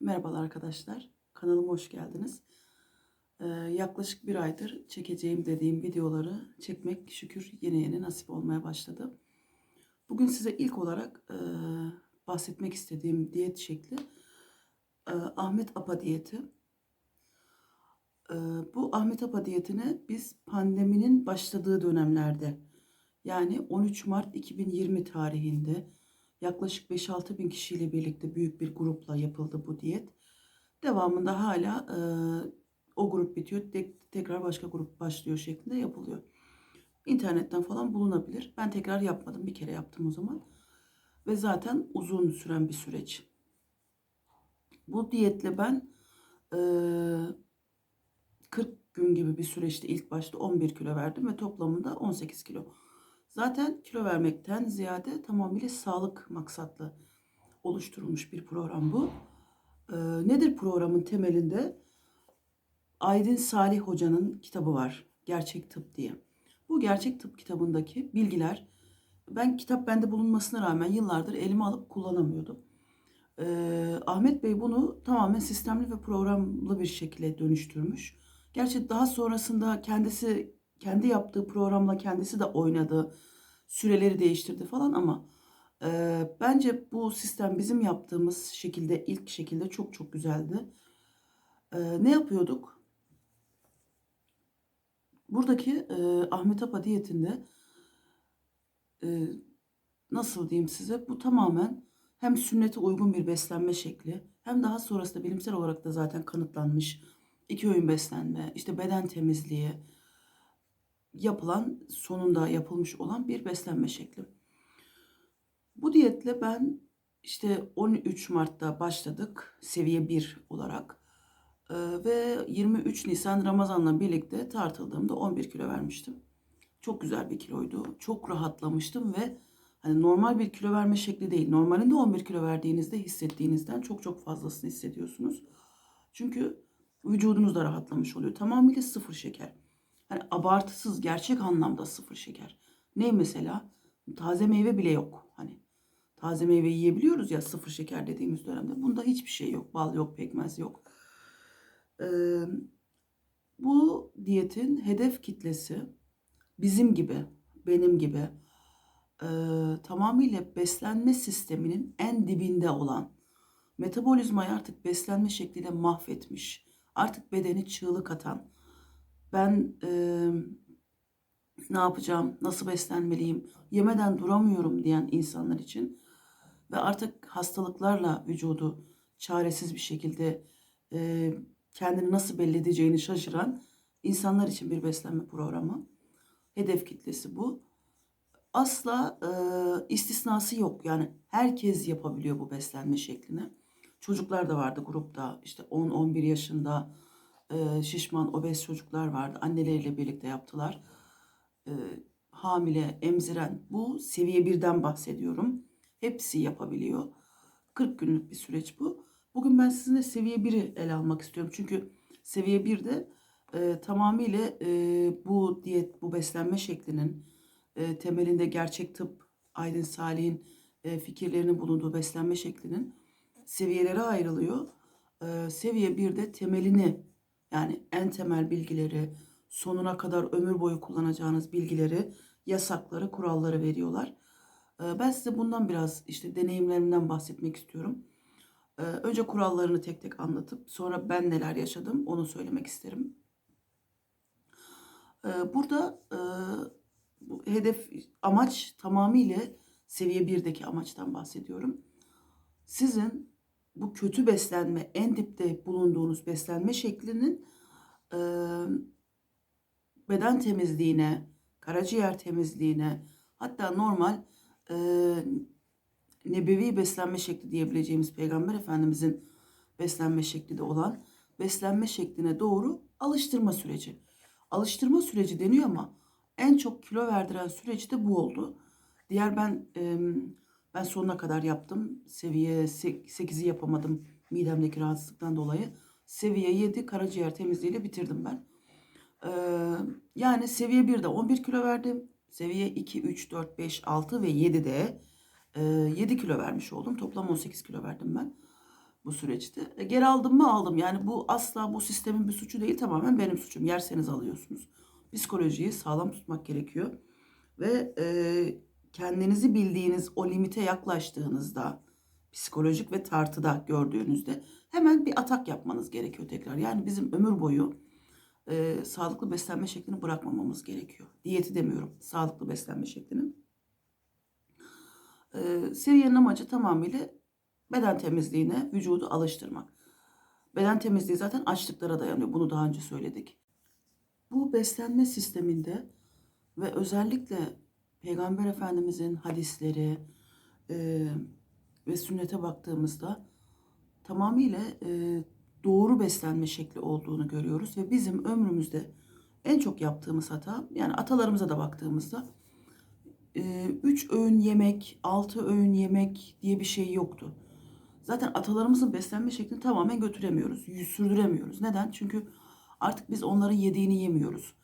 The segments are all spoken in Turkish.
Merhabalar arkadaşlar. Kanalıma hoş geldiniz. Ee, yaklaşık bir aydır çekeceğim dediğim videoları çekmek şükür yeni yeni nasip olmaya başladı. Bugün size ilk olarak e, bahsetmek istediğim diyet şekli e, Ahmet Apa diyeti. E, bu Ahmet Apa diyetini biz pandeminin başladığı dönemlerde yani 13 Mart 2020 tarihinde yaklaşık 5-6 bin kişiyle birlikte büyük bir grupla yapıldı bu diyet. Devamında hala e, o grup bitiyor, tek, tekrar başka grup başlıyor şeklinde yapılıyor. İnternetten falan bulunabilir. Ben tekrar yapmadım, bir kere yaptım o zaman. Ve zaten uzun süren bir süreç. Bu diyetle ben e, 40 gün gibi bir süreçte ilk başta 11 kilo verdim ve toplamında 18 kilo. Zaten kilo vermekten ziyade tamamıyla sağlık maksatlı oluşturulmuş bir program bu. Ee, nedir programın temelinde? Aydın Salih Hoca'nın kitabı var. Gerçek Tıp diye. Bu Gerçek Tıp kitabındaki bilgiler ben kitap bende bulunmasına rağmen yıllardır elime alıp kullanamıyordum. Ee, Ahmet Bey bunu tamamen sistemli ve programlı bir şekilde dönüştürmüş. Gerçi daha sonrasında kendisi kendi yaptığı programla kendisi de oynadı. Süreleri değiştirdi falan ama e, bence bu sistem bizim yaptığımız şekilde ilk şekilde çok çok güzeldi. E, ne yapıyorduk? Buradaki e, Ahmet Apa diyetinde e, nasıl diyeyim size bu tamamen hem sünnete uygun bir beslenme şekli hem daha sonrasında bilimsel olarak da zaten kanıtlanmış iki öğün beslenme, işte beden temizliği, yapılan sonunda yapılmış olan bir beslenme şekli. Bu diyetle ben işte 13 Mart'ta başladık seviye 1 olarak ee, ve 23 Nisan Ramazan'la birlikte tartıldığımda 11 kilo vermiştim. Çok güzel bir kiloydu. Çok rahatlamıştım ve hani normal bir kilo verme şekli değil. Normalinde 11 kilo verdiğinizde hissettiğinizden çok çok fazlasını hissediyorsunuz. Çünkü vücudunuz da rahatlamış oluyor. Tamamıyla sıfır şeker. Hani abartısız gerçek anlamda sıfır şeker. Ne mesela? Taze meyve bile yok. Hani taze meyve yiyebiliyoruz ya sıfır şeker dediğimiz dönemde. Bunda hiçbir şey yok. Bal yok, pekmez yok. Ee, bu diyetin hedef kitlesi bizim gibi, benim gibi e, tamamıyla beslenme sisteminin en dibinde olan metabolizmayı artık beslenme şekliyle mahvetmiş. Artık bedeni çığlık atan, ben e, ne yapacağım, nasıl beslenmeliyim, yemeden duramıyorum diyen insanlar için ve artık hastalıklarla vücudu çaresiz bir şekilde e, kendini nasıl belli edeceğini şaşıran insanlar için bir beslenme programı. Hedef kitlesi bu. Asla e, istisnası yok. Yani herkes yapabiliyor bu beslenme şeklini. Çocuklar da vardı grupta. işte 10-11 yaşında e, şişman, obez çocuklar vardı. Anneleriyle birlikte yaptılar. E, hamile, emziren bu seviye birden bahsediyorum. Hepsi yapabiliyor. 40 günlük bir süreç bu. Bugün ben sizinle seviye 1'i ele almak istiyorum. Çünkü seviye 1'de e, tamamıyla e, bu diyet, bu beslenme şeklinin e, temelinde gerçek tıp, Aydın Salih'in e, fikirlerinin bulunduğu beslenme şeklinin seviyelere ayrılıyor. E, seviye 1'de temelini yani en temel bilgileri, sonuna kadar ömür boyu kullanacağınız bilgileri, yasakları, kuralları veriyorlar. Ee, ben size bundan biraz işte deneyimlerimden bahsetmek istiyorum. Ee, önce kurallarını tek tek anlatıp sonra ben neler yaşadım onu söylemek isterim. Ee, burada e, hedef amaç tamamıyla seviye 1'deki amaçtan bahsediyorum. Sizin bu kötü beslenme, en dipte bulunduğunuz beslenme şeklinin e, beden temizliğine, karaciğer temizliğine, hatta normal e, nebevi beslenme şekli diyebileceğimiz Peygamber Efendimizin beslenme şekli de olan beslenme şekline doğru alıştırma süreci. Alıştırma süreci deniyor ama en çok kilo verdiren süreci de bu oldu. Diğer ben e, ben sonuna kadar yaptım. Seviye 8'i yapamadım midemdeki rahatsızlıktan dolayı. Seviye 7 karaciğer temizliğiyle bitirdim ben. Ee, yani seviye 1'de 11 kilo verdim. Seviye 2, 3, 4, 5, 6 ve 7'de e, 7 kilo vermiş oldum. Toplam 18 kilo verdim ben. bu süreçte. E, geri aldım mı aldım. Yani bu asla bu sistemin bir suçu değil tamamen benim suçum. Yerseniz alıyorsunuz. Psikolojiyi sağlam tutmak gerekiyor. Ve e, kendinizi bildiğiniz o limite yaklaştığınızda psikolojik ve tartıda gördüğünüzde hemen bir atak yapmanız gerekiyor tekrar. Yani bizim ömür boyu e, sağlıklı beslenme şeklini bırakmamamız gerekiyor. Diyeti demiyorum, sağlıklı beslenme şeklini. E, seviyenin amacı tamamıyla beden temizliğine vücudu alıştırmak. Beden temizliği zaten açlıklara dayanıyor. Bunu daha önce söyledik. Bu beslenme sisteminde ve özellikle Peygamber Efendimizin hadisleri e, ve sünnete baktığımızda tamamıyla e, doğru beslenme şekli olduğunu görüyoruz ve bizim ömrümüzde en çok yaptığımız hata yani atalarımıza da baktığımızda 3 öğün yemek, 6 öğün yemek diye bir şey yoktu. Zaten atalarımızın beslenme şeklini tamamen götüremiyoruz, sürdüremiyoruz. Neden? Çünkü artık biz onların yediğini yemiyoruz.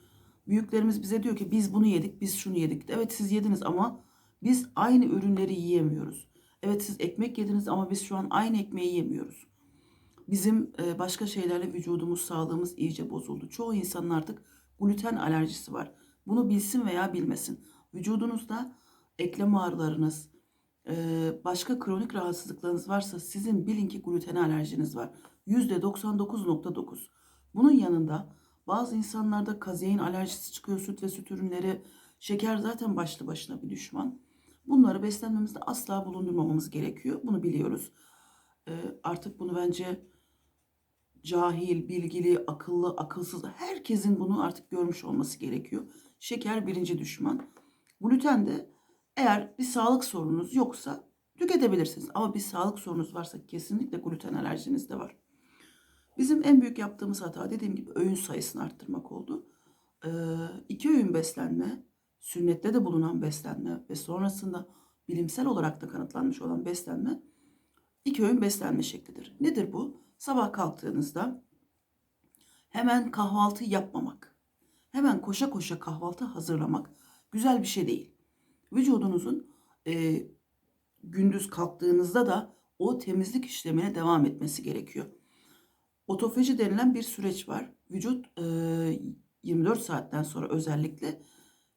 Büyüklerimiz bize diyor ki biz bunu yedik, biz şunu yedik. Evet siz yediniz ama biz aynı ürünleri yiyemiyoruz. Evet siz ekmek yediniz ama biz şu an aynı ekmeği yemiyoruz. Bizim e, başka şeylerle vücudumuz, sağlığımız iyice bozuldu. Çoğu insanın artık gluten alerjisi var. Bunu bilsin veya bilmesin. Vücudunuzda eklem ağrılarınız, e, başka kronik rahatsızlıklarınız varsa sizin bilin ki gluten alerjiniz var. %99.9. Bunun yanında bazı insanlarda kazein alerjisi çıkıyor, süt ve süt ürünleri, şeker zaten başlı başına bir düşman. Bunları beslenmemizde asla bulundurmamamız gerekiyor. Bunu biliyoruz. E, artık bunu bence cahil, bilgili, akıllı, akılsız herkesin bunu artık görmüş olması gerekiyor. Şeker birinci düşman. Gluten de eğer bir sağlık sorununuz yoksa tüketebilirsiniz. Ama bir sağlık sorunuz varsa kesinlikle gluten alerjiniz de var. Bizim en büyük yaptığımız hata dediğim gibi öğün sayısını arttırmak oldu. Ee, iki öğün beslenme, sünnette de bulunan beslenme ve sonrasında bilimsel olarak da kanıtlanmış olan beslenme iki öğün beslenme şeklidir. Nedir bu? Sabah kalktığınızda hemen kahvaltı yapmamak, hemen koşa koşa kahvaltı hazırlamak güzel bir şey değil. Vücudunuzun e, gündüz kalktığınızda da o temizlik işlemine devam etmesi gerekiyor. Otofaji denilen bir süreç var. Vücut e, 24 saatten sonra özellikle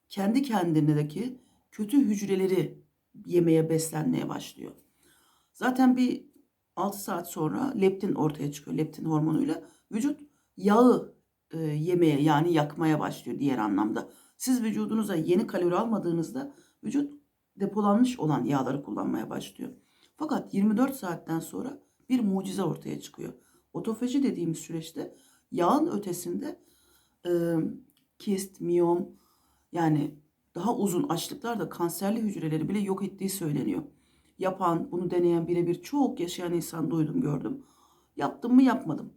kendi kendindeki kötü hücreleri yemeye beslenmeye başlıyor. Zaten bir 6 saat sonra leptin ortaya çıkıyor. Leptin hormonuyla vücut yağı e, yemeye yani yakmaya başlıyor diğer anlamda. Siz vücudunuza yeni kalori almadığınızda vücut depolanmış olan yağları kullanmaya başlıyor. Fakat 24 saatten sonra bir mucize ortaya çıkıyor. Otofaji dediğimiz süreçte yağın ötesinde e, kist, miyom yani daha uzun açlıklar da kanserli hücreleri bile yok ettiği söyleniyor. Yapan, bunu deneyen birebir çok yaşayan insan duydum, gördüm. Yaptım mı yapmadım.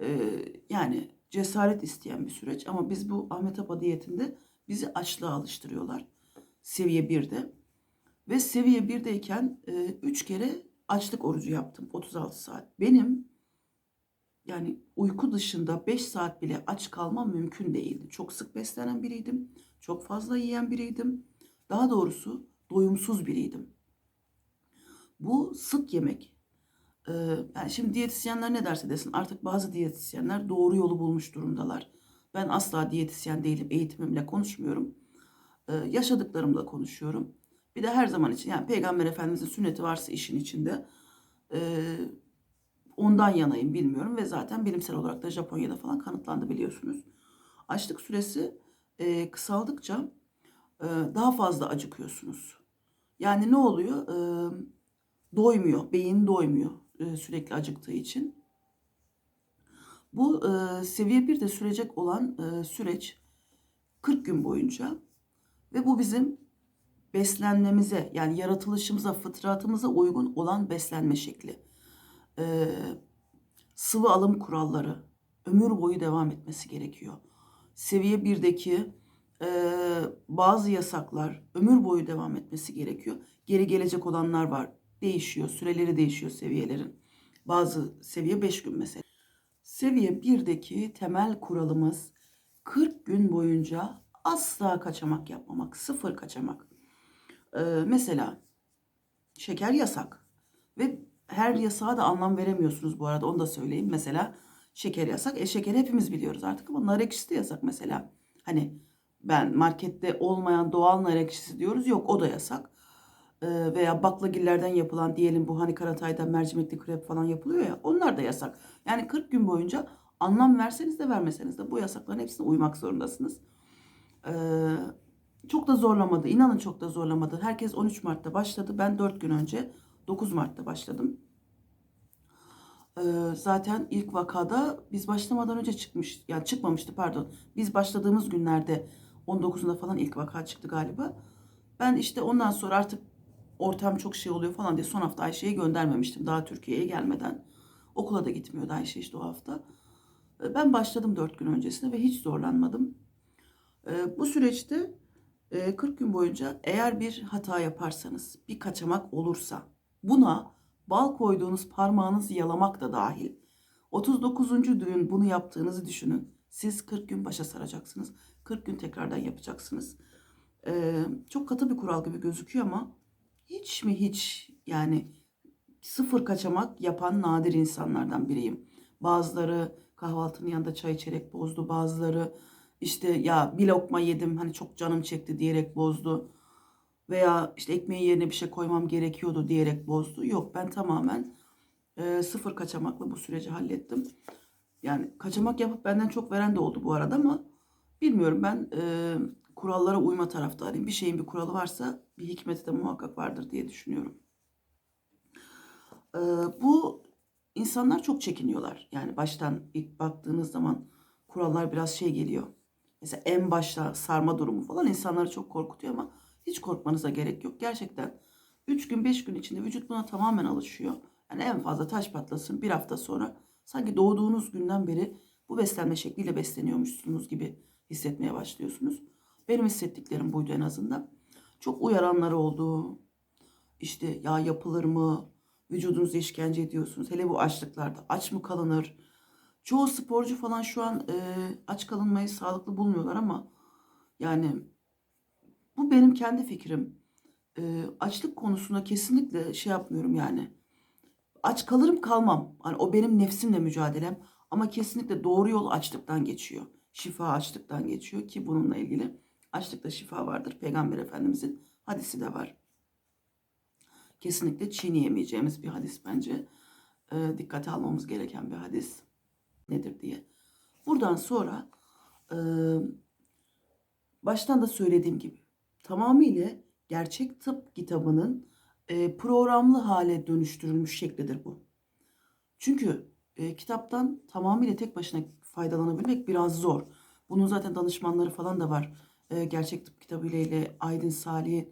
E, yani cesaret isteyen bir süreç ama biz bu Ahmet Apa diyetinde bizi açlığa alıştırıyorlar. Seviye 1'de. Ve seviye 1'deyken 3 e, kere açlık orucu yaptım 36 saat. Benim yani uyku dışında 5 saat bile aç kalmam mümkün değildi. Çok sık beslenen biriydim. Çok fazla yiyen biriydim. Daha doğrusu doyumsuz biriydim. Bu sık yemek. Ee, yani şimdi diyetisyenler ne derse desin artık bazı diyetisyenler doğru yolu bulmuş durumdalar. Ben asla diyetisyen değilim. Eğitimimle konuşmuyorum. Ee, yaşadıklarımla konuşuyorum. Bir de her zaman için yani Peygamber Efendimizin sünneti varsa işin içinde e, ondan yanayım bilmiyorum ve zaten bilimsel olarak da Japonya'da falan kanıtlandı biliyorsunuz. Açlık süresi e, kısaldıkça e, daha fazla acıkıyorsunuz. Yani ne oluyor? E, doymuyor, beyin doymuyor e, sürekli acıktığı için. Bu e, seviye 1'de sürecek olan e, süreç 40 gün boyunca ve bu bizim beslenmemize yani yaratılışımıza, fıtratımıza uygun olan beslenme şekli. E, sıvı alım kuralları ömür boyu devam etmesi gerekiyor. Seviye 1'deki e, bazı yasaklar ömür boyu devam etmesi gerekiyor. Geri gelecek olanlar var. Değişiyor, süreleri değişiyor seviyelerin. Bazı seviye 5 gün mesela. Seviye 1'deki temel kuralımız 40 gün boyunca asla kaçamak yapmamak, sıfır kaçamak. Ee, mesela şeker yasak ve her yasağa da anlam veremiyorsunuz bu arada onu da söyleyeyim. Mesela şeker yasak. E şeker hepimiz biliyoruz artık ama nar ekşisi de yasak mesela. Hani ben markette olmayan doğal nar ekşisi diyoruz. Yok o da yasak. Ee, veya baklagillerden yapılan diyelim bu hani Karatay'dan mercimekli krep falan yapılıyor ya onlar da yasak. Yani 40 gün boyunca anlam verseniz de vermeseniz de bu yasakların hepsine uymak zorundasınız. Ee, çok da zorlamadı. İnanın çok da zorlamadı. Herkes 13 Mart'ta başladı. Ben 4 gün önce 9 Mart'ta başladım. Ee, zaten ilk vakada biz başlamadan önce çıkmış, yani çıkmamıştı pardon. Biz başladığımız günlerde 19'unda falan ilk vaka çıktı galiba. Ben işte ondan sonra artık ortam çok şey oluyor falan diye son hafta Ayşe'yi göndermemiştim daha Türkiye'ye gelmeden. Okula da gitmiyordu Ayşe işte o hafta. Ee, Ben başladım 4 gün öncesinde ve hiç zorlanmadım. Ee, Bu süreçte e, 40 gün boyunca eğer bir hata yaparsanız, bir kaçamak olursa buna bal koyduğunuz parmağınızı yalamak da dahil. 39. gün bunu yaptığınızı düşünün. Siz 40 gün başa saracaksınız. 40 gün tekrardan yapacaksınız. Ee, çok katı bir kural gibi gözüküyor ama hiç mi hiç yani sıfır kaçamak yapan nadir insanlardan biriyim. Bazıları kahvaltının yanında çay içerek bozdu. Bazıları işte ya bir lokma yedim hani çok canım çekti diyerek bozdu. Veya işte ekmeğin yerine bir şey koymam gerekiyordu diyerek bozdu. Yok ben tamamen e, sıfır kaçamakla bu süreci hallettim. Yani kaçamak yapıp benden çok veren de oldu bu arada ama bilmiyorum ben e, kurallara uyma taraftarıyım. Bir şeyin bir kuralı varsa bir hikmeti de muhakkak vardır diye düşünüyorum. Ee, bu insanlar çok çekiniyorlar. Yani baştan ilk baktığınız zaman kurallar biraz şey geliyor. Mesela en başta sarma durumu falan insanları çok korkutuyor ama hiç korkmanıza gerek yok. Gerçekten 3 gün 5 gün içinde vücut buna tamamen alışıyor. Yani en fazla taş patlasın bir hafta sonra sanki doğduğunuz günden beri bu beslenme şekliyle besleniyormuşsunuz gibi hissetmeye başlıyorsunuz. Benim hissettiklerim buydu en azından. Çok uyaranlar oldu. İşte ya yapılır mı? Vücudunuzu işkence ediyorsunuz. Hele bu açlıklarda aç mı kalınır? Çoğu sporcu falan şu an e, aç kalınmayı sağlıklı bulmuyorlar ama yani bu benim kendi fikrim. E, açlık konusunda kesinlikle şey yapmıyorum yani. Aç kalırım kalmam. Hani o benim nefsimle mücadelem. Ama kesinlikle doğru yol açlıktan geçiyor. Şifa açlıktan geçiyor ki bununla ilgili açlıkta şifa vardır. Peygamber Efendimizin hadisi de var. Kesinlikle çiğneyemeyeceğimiz bir hadis bence. E, dikkate almamız gereken bir hadis nedir diye. Buradan sonra e, baştan da söylediğim gibi tamamıyla gerçek tıp kitabının e, programlı hale dönüştürülmüş şeklidir bu. Çünkü e, kitaptan tamamıyla tek başına faydalanabilmek biraz zor. Bunun zaten danışmanları falan da var. E, gerçek tıp kitabı ile Aydın Salih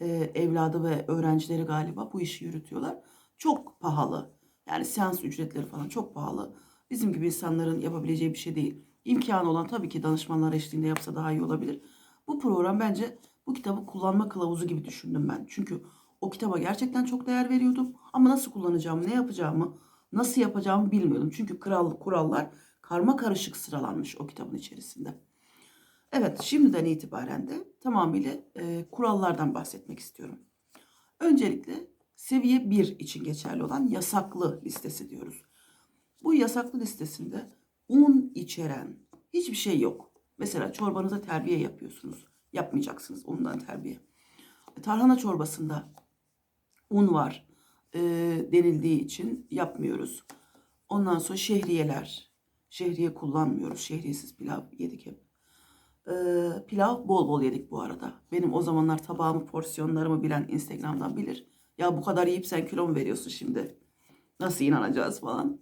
e, evladı ve öğrencileri galiba bu işi yürütüyorlar. Çok pahalı. Yani seans ücretleri falan çok pahalı. Bizim gibi insanların yapabileceği bir şey değil. İmkanı olan tabii ki danışmanlar eşliğinde yapsa daha iyi olabilir. Bu program bence bu kitabı kullanma kılavuzu gibi düşündüm ben. Çünkü o kitaba gerçekten çok değer veriyordum. Ama nasıl kullanacağımı, ne yapacağımı, nasıl yapacağımı bilmiyordum. Çünkü kral, kurallar karma karışık sıralanmış o kitabın içerisinde. Evet, şimdiden itibaren de tamamıyla e, kurallardan bahsetmek istiyorum. Öncelikle seviye 1 için geçerli olan yasaklı listesi diyoruz. Bu yasaklı listesinde un içeren hiçbir şey yok. Mesela çorbanıza terbiye yapıyorsunuz. Yapmayacaksınız undan terbiye. Tarhana çorbasında un var e, denildiği için yapmıyoruz. Ondan sonra şehriyeler. Şehriye kullanmıyoruz. Şehriyesiz pilav yedik hep. E, pilav bol bol yedik bu arada. Benim o zamanlar tabağımı, porsiyonlarımı bilen Instagram'dan bilir. Ya bu kadar yiyip sen kilo mu veriyorsun şimdi? Nasıl inanacağız falan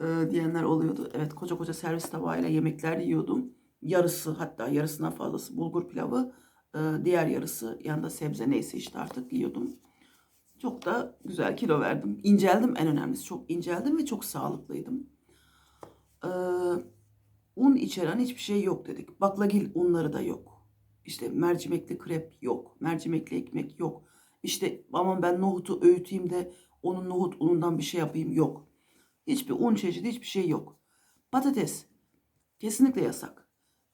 e, diyenler oluyordu. Evet koca koca servis tabağıyla yemekler yiyordum. Yarısı hatta yarısından fazlası bulgur pilavı. e, diğer yarısı yanında sebze neyse işte artık yiyordum. Çok da güzel kilo verdim. İnceldim en önemlisi. Çok inceldim ve çok sağlıklıydım. Ee, un içeren hiçbir şey yok dedik. Baklagil unları da yok. İşte mercimekli krep yok. Mercimekli ekmek yok. İşte aman ben nohutu öğüteyim de onun nohut unundan bir şey yapayım yok. Hiçbir un çeşidi hiçbir şey yok. Patates kesinlikle yasak.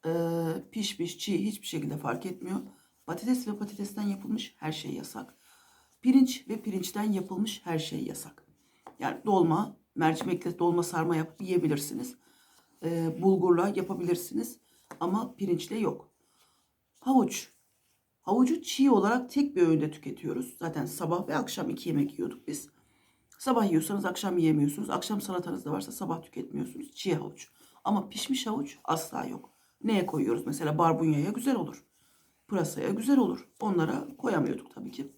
Ee, pişmiş, çiğ hiçbir şekilde fark etmiyor. Patates ve patatesten yapılmış her şey yasak. Pirinç ve pirinçten yapılmış her şey yasak. Yani dolma, mercimekle dolma sarma yapıp yiyebilirsiniz. Ee, bulgurla yapabilirsiniz. Ama pirinçle yok. Havuç. Havucu çiğ olarak tek bir öğünde tüketiyoruz. Zaten sabah ve akşam iki yemek yiyorduk biz. Sabah yiyorsanız akşam yiyemiyorsunuz. Akşam salatanız da varsa sabah tüketmiyorsunuz. Çiğ havuç. Ama pişmiş havuç asla yok. Neye koyuyoruz? Mesela barbunyaya güzel olur. Pırasaya güzel olur. Onlara koyamıyorduk tabii ki.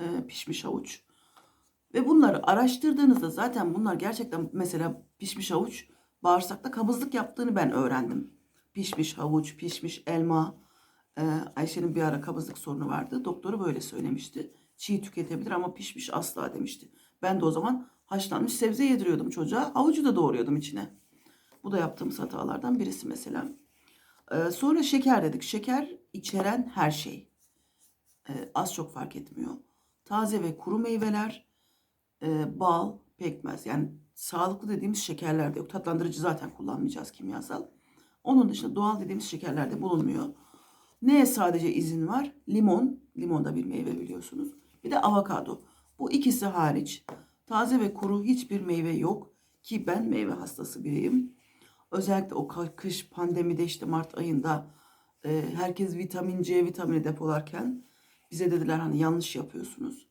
Ee, pişmiş havuç. Ve bunları araştırdığınızda zaten bunlar gerçekten mesela pişmiş havuç bağırsakta kabızlık yaptığını ben öğrendim. Pişmiş havuç, pişmiş elma. Ee, Ayşe'nin bir ara kabızlık sorunu vardı. Doktoru böyle söylemişti. Çiğ tüketebilir ama pişmiş asla demişti. Ben de o zaman haşlanmış sebze yediriyordum çocuğa. Havucu da doğruyordum içine. Bu da yaptığımız hatalardan birisi mesela. Ee, sonra şeker dedik. Şeker içeren her şey. Ee, az çok fark etmiyor. Taze ve kuru meyveler, e, bal, pekmez. Yani sağlıklı dediğimiz şekerler de yok. Tatlandırıcı zaten kullanmayacağız kimyasal. Onun dışında doğal dediğimiz şekerler de bulunmuyor. Neye sadece izin var? Limon. Limon da bir meyve biliyorsunuz. Bir de avokado. Bu ikisi hariç taze ve kuru hiçbir meyve yok. Ki ben meyve hastası biriyim. Özellikle o kış pandemide işte Mart ayında e, herkes vitamin C vitamini depolarken bize dediler hani yanlış yapıyorsunuz.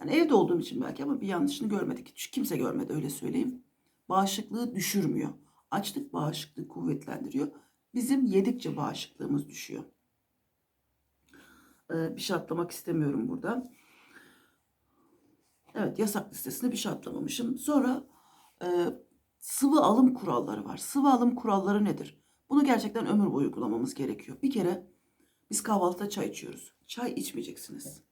Yani evde olduğum için belki ama bir yanlışını görmedik. Hiç kimse görmedi öyle söyleyeyim. Bağışıklığı düşürmüyor. Açlık bağışıklığı kuvvetlendiriyor. Bizim yedikçe bağışıklığımız düşüyor. Ee, bir şey atlamak istemiyorum burada. Evet yasak listesinde bir şey atlamamışım. Sonra e, sıvı alım kuralları var. Sıvı alım kuralları nedir? Bunu gerçekten ömür boyu uygulamamız gerekiyor. Bir kere biz kahvaltıda çay içiyoruz. Çay içmeyeceksiniz.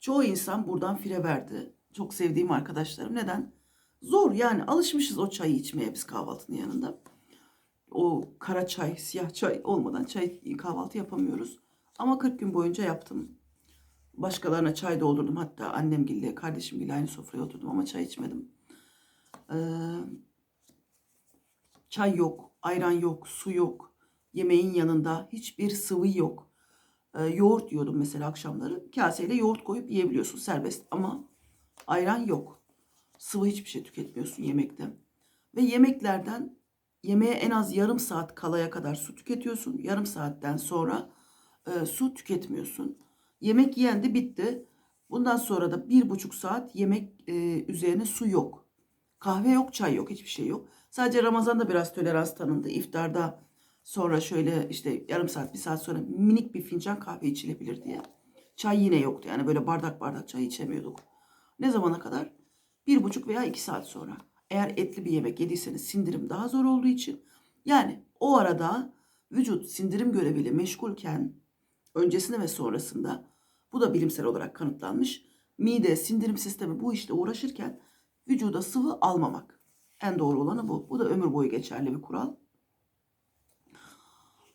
Çoğu insan buradan fire verdi. Çok sevdiğim arkadaşlarım. Neden? Zor yani alışmışız o çayı içmeye biz kahvaltının yanında. O kara çay, siyah çay olmadan çay kahvaltı yapamıyoruz. Ama 40 gün boyunca yaptım. Başkalarına çay doldurdum. Hatta annemgille, kardeşimgille aynı sofraya oturdum ama çay içmedim. Ee, çay yok, ayran yok, su yok. Yemeğin yanında hiçbir sıvı yok. Ee, yoğurt yiyordum mesela akşamları. Kaseyle yoğurt koyup yiyebiliyorsun serbest ama ayran yok. Sıvı hiçbir şey tüketmiyorsun yemekte. Ve yemeklerden yemeğe en az yarım saat kalaya kadar su tüketiyorsun. Yarım saatten sonra e, su tüketmiyorsun. Yemek yendi bitti. Bundan sonra da bir buçuk saat yemek e, üzerine su yok. Kahve yok, çay yok, hiçbir şey yok. Sadece Ramazan'da biraz tolerans tanındı. İftarda sonra şöyle işte yarım saat, bir saat sonra minik bir fincan kahve içilebilir diye. Çay yine yoktu. Yani böyle bardak bardak çay içemiyorduk. Ne zamana kadar? Bir buçuk veya iki saat sonra. Eğer etli bir yemek yediyseniz sindirim daha zor olduğu için. Yani o arada vücut sindirim göreviyle meşgulken öncesinde ve sonrasında bu da bilimsel olarak kanıtlanmış. Mide, sindirim sistemi bu işte uğraşırken vücuda sıvı almamak. En doğru olanı bu. Bu da ömür boyu geçerli bir kural.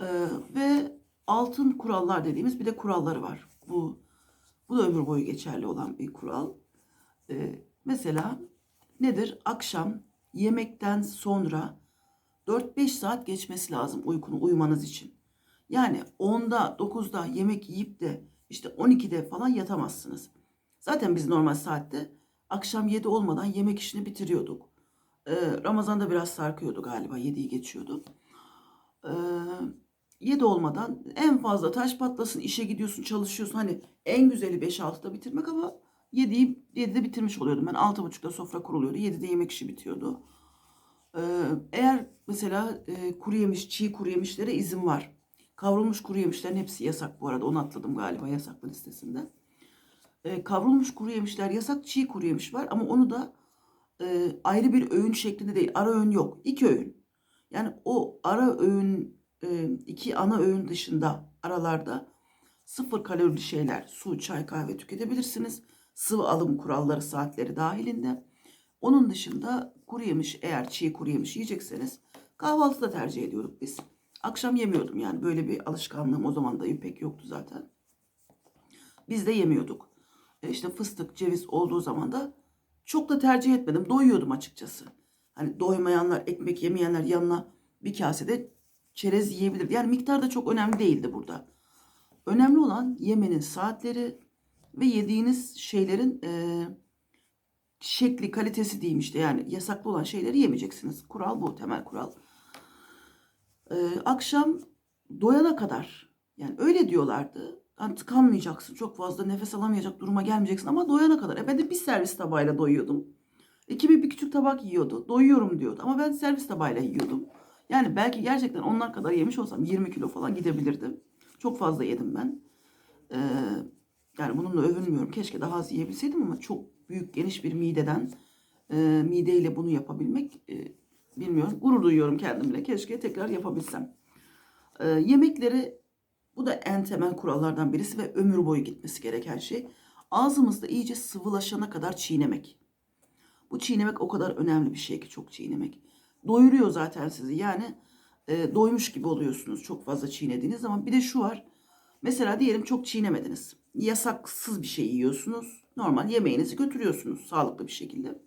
Ee, ve altın kurallar dediğimiz bir de kuralları var. Bu bu da ömür boyu geçerli olan bir kural. Ee, mesela nedir? Akşam yemekten sonra 4-5 saat geçmesi lazım uykunu uyumanız için. Yani 10'da 9'da yemek yiyip de işte 12'de falan yatamazsınız. Zaten biz normal saatte akşam 7 olmadan yemek işini bitiriyorduk. Ee, Ramazan'da biraz sarkıyordu galiba 7'yi geçiyordu. Ee, 7 olmadan en fazla taş patlasın işe gidiyorsun çalışıyorsun. Hani en güzeli 5-6'da bitirmek ama 7'yi 7'de bitirmiş oluyordum. Ben 6.30'da sofra kuruluyordu. 7'de yemek işi bitiyordu. Ee, eğer mesela e, kuru yemiş, çiğ kuru yemişlere izin var. Kavrulmuş kuru yemişlerin hepsi yasak bu arada. Onu atladım galiba yasaklı listesinden. Ee, kavrulmuş kuru yemişler yasak, çiğ kuru yemiş var ama onu da e, ayrı bir öğün şeklinde değil. Ara öğün yok. İki öğün. Yani o ara öğün, e, iki ana öğün dışında aralarda sıfır kalorili şeyler, su, çay, kahve tüketebilirsiniz. Sıvı alım kuralları saatleri dahilinde. Onun dışında kuru yemiş eğer çiğ kuru yemiş yiyecekseniz kahvaltıda tercih ediyorduk biz. Akşam yemiyordum yani böyle bir alışkanlığım o zaman da pek yoktu zaten. Biz de yemiyorduk. E işte fıstık, ceviz olduğu zaman da çok da tercih etmedim. Doyuyordum açıkçası. Hani doymayanlar, ekmek yemeyenler yanına bir kasede çerez yiyebilir. Yani miktar da çok önemli değildi burada. Önemli olan yemenin saatleri ve yediğiniz şeylerin e, şekli, kalitesi diyeyim işte yani yasaklı olan şeyleri yemeyeceksiniz. Kural bu, temel kural. Ee, akşam doyana kadar yani öyle diyorlardı. Hani tıkanmayacaksın, çok fazla nefes alamayacak duruma gelmeyeceksin ama doyana kadar. E ben de bir servis tabağıyla doyuyordum. Ekibi bir küçük tabak yiyordu. Doyuyorum diyordu ama ben servis tabağıyla yiyordum. Yani belki gerçekten onlar kadar yemiş olsam 20 kilo falan gidebilirdim. Çok fazla yedim ben. Ee, yani bununla övünmüyorum. Keşke daha az yiyebilseydim ama çok büyük geniş bir mideden e, mideyle bunu yapabilmek e, bilmiyorum. Gurur duyuyorum kendimle. Keşke tekrar yapabilsem. Ee, yemekleri bu da en temel kurallardan birisi ve ömür boyu gitmesi gereken şey. Ağzımızda iyice sıvılaşana kadar çiğnemek. Bu çiğnemek o kadar önemli bir şey ki çok çiğnemek. Doyuruyor zaten sizi. Yani e, doymuş gibi oluyorsunuz çok fazla çiğnediğiniz zaman. Bir de şu var. Mesela diyelim çok çiğnemediniz. Yasaksız bir şey yiyorsunuz. Normal yemeğinizi götürüyorsunuz sağlıklı bir şekilde.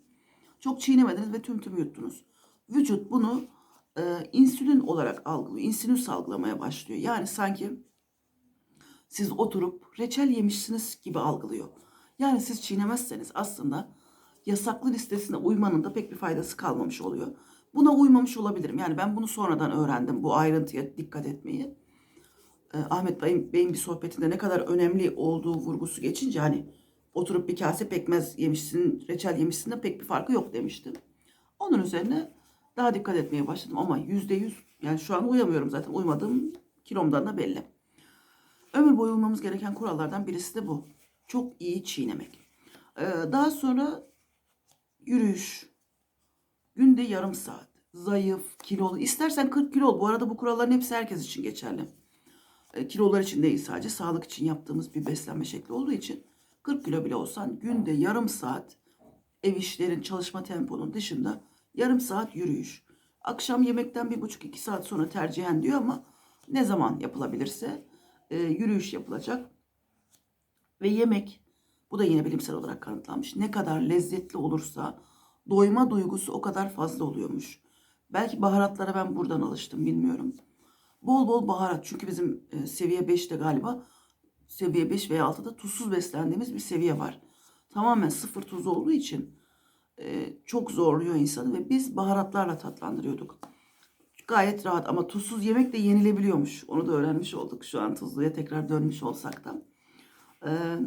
Çok çiğnemediniz ve tüm tüm yuttunuz. Vücut bunu e, insülin olarak algılıyor. İnsülin salgılamaya başlıyor. Yani sanki siz oturup reçel yemişsiniz gibi algılıyor. Yani siz çiğnemezseniz aslında yasaklı listesine uymanın da pek bir faydası kalmamış oluyor. Buna uymamış olabilirim. Yani ben bunu sonradan öğrendim bu ayrıntıya dikkat etmeyi. Ee, Ahmet Bey'in, Bey'in bir sohbetinde ne kadar önemli olduğu vurgusu geçince hani oturup bir kase pekmez yemişsin, reçel yemişsin de pek bir farkı yok demiştim. Onun üzerine daha dikkat etmeye başladım ama yüzde yüz yani şu an uyamıyorum zaten uymadığım kilomdan da belli. Ömür boyu uymamız gereken kurallardan birisi de bu. Çok iyi çiğnemek. Ee, daha sonra yürüyüş. Günde yarım saat. Zayıf, kilolu. İstersen 40 kilo ol. Bu arada bu kuralların hepsi herkes için geçerli. E, kilolar için değil sadece sağlık için yaptığımız bir beslenme şekli olduğu için 40 kilo bile olsan günde yarım saat ev işlerin çalışma temponun dışında yarım saat yürüyüş. Akşam yemekten bir buçuk iki saat sonra tercihen diyor ama ne zaman yapılabilirse e, yürüyüş yapılacak. Ve yemek bu da yine bilimsel olarak kanıtlanmış. Ne kadar lezzetli olursa doyma duygusu o kadar fazla oluyormuş. Belki baharatlara ben buradan alıştım bilmiyorum. Bol bol baharat çünkü bizim e, seviye 5'te galiba seviye 5 veya 6'da tuzsuz beslendiğimiz bir seviye var. Tamamen sıfır tuz olduğu için e, çok zorluyor insanı ve biz baharatlarla tatlandırıyorduk. Gayet rahat ama tuzsuz yemek de yenilebiliyormuş. Onu da öğrenmiş olduk şu an tuzluya tekrar dönmüş olsak da. Ee,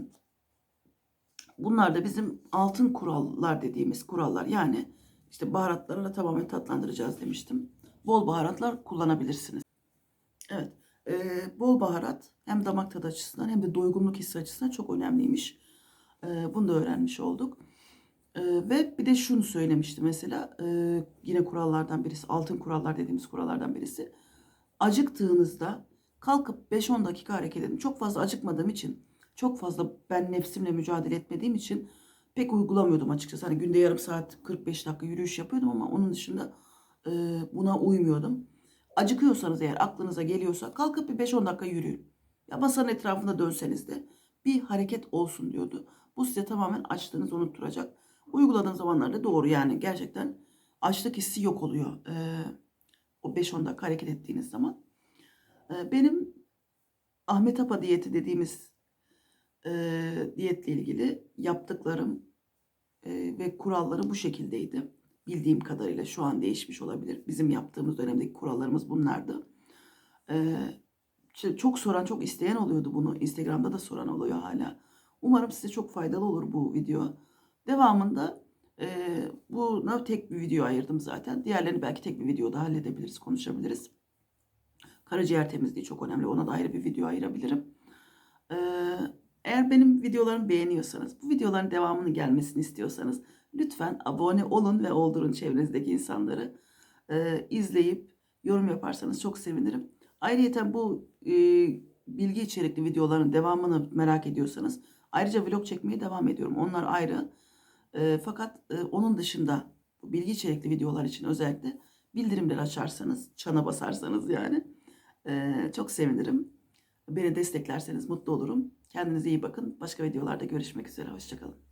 bunlar da bizim altın kurallar dediğimiz kurallar. Yani işte baharatlarla tamamen tatlandıracağız demiştim. Bol baharatlar kullanabilirsiniz. Evet. e, bol baharat hem damak tadı açısından hem de doygunluk hissi açısından çok önemliymiş. E, bunu da öğrenmiş olduk. E, ve bir de şunu söylemişti mesela e, yine kurallardan birisi altın kurallar dediğimiz kurallardan birisi. Acıktığınızda kalkıp 5-10 dakika hareket edin. Çok fazla acıkmadığım için çok fazla ben nefsimle mücadele etmediğim için pek uygulamıyordum açıkçası. Hani günde yarım saat 45 dakika yürüyüş yapıyordum ama onun dışında e, buna uymuyordum. Acıkıyorsanız eğer aklınıza geliyorsa kalkıp bir 5-10 dakika yürüyün. Ya masanın etrafında dönseniz de bir hareket olsun diyordu. Bu size tamamen açlığınızı unutturacak. Uyguladığın zamanlarda doğru yani gerçekten açlık hissi yok oluyor. Ee, o 5-10 dakika hareket ettiğiniz zaman. Ee, benim Ahmet Apa diyeti dediğimiz e, diyetle ilgili yaptıklarım e, ve kuralları bu şekildeydi. Bildiğim kadarıyla şu an değişmiş olabilir. Bizim yaptığımız dönemdeki kurallarımız bunlardı. Ee, çok soran, çok isteyen oluyordu bunu. Instagram'da da soran oluyor hala. Umarım size çok faydalı olur bu video. Devamında e, buna tek bir video ayırdım zaten. Diğerlerini belki tek bir videoda halledebiliriz, konuşabiliriz. Karaciğer temizliği çok önemli. Ona da ayrı bir video ayırabilirim. Ee, eğer benim videolarımı beğeniyorsanız, bu videoların devamını gelmesini istiyorsanız lütfen abone olun ve oldurun çevrenizdeki insanları. Ee, izleyip yorum yaparsanız çok sevinirim. Ayrıca bu e, bilgi içerikli videoların devamını merak ediyorsanız ayrıca vlog çekmeye devam ediyorum. Onlar ayrı. E, fakat e, onun dışında bilgi içerikli videolar için özellikle bildirimleri açarsanız, çana basarsanız yani e, çok sevinirim. Beni desteklerseniz mutlu olurum. Kendinize iyi bakın. Başka videolarda görüşmek üzere. Hoşçakalın.